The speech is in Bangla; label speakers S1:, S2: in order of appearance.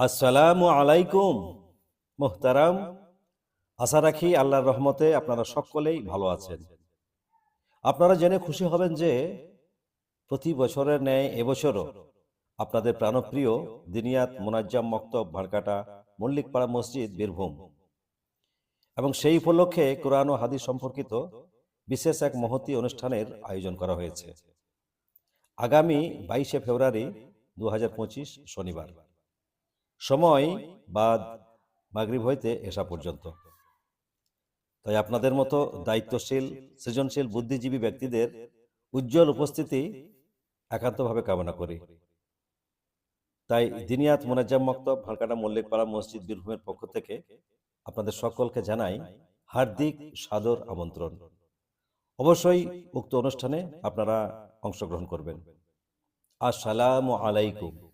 S1: আসসালামু আলাইকুম, মোহতারাম। আশা রাখি আল্লাহর রহমতে আপনারা সকলেই ভালো আছেন। আপনারা জেনে খুশি হবেন যে প্রতি বছরের ন্যায় এবছরও আপনাদের প্রাণপ্রিয় দিনিয়াত মোনাজ্জাম মক্তব ভাড়কাটা মল্লিকপাড়া মসজিদ বীরভূম। এবং সেই উপলক্ষে কোরআন ও হাদিস সম্পর্কিত বিশেষ এক মহতি অনুষ্ঠানের আয়োজন করা হয়েছে। আগামী বাইশে ফেব্রুয়ারি দু হাজার পঁচিশ শনিবার। সময় বাদ মাগরিব হইতে এসা পর্যন্ত। তাই আপনাদের মতো দায়িত্বশীল, সৃজনশীল, বুদ্ধিজীবী ব্যক্তিদের উজ্জ্বল উপস্থিতি একান্তভাবে কামনা করি। তাই দিনিয়াত মোনাজ্জাম মক্তব ভালকাটা মল্লিকপাড়া মসজিদ বীরভূমের পক্ষ থেকে আপনাদের সকলকে জানাই হার্দিক সাদর আমন্ত্রণ। অবশ্যই উক্ত অনুষ্ঠানে আপনারা অংশগ্রহণ করবেন। আসসালামু আলাইকুম।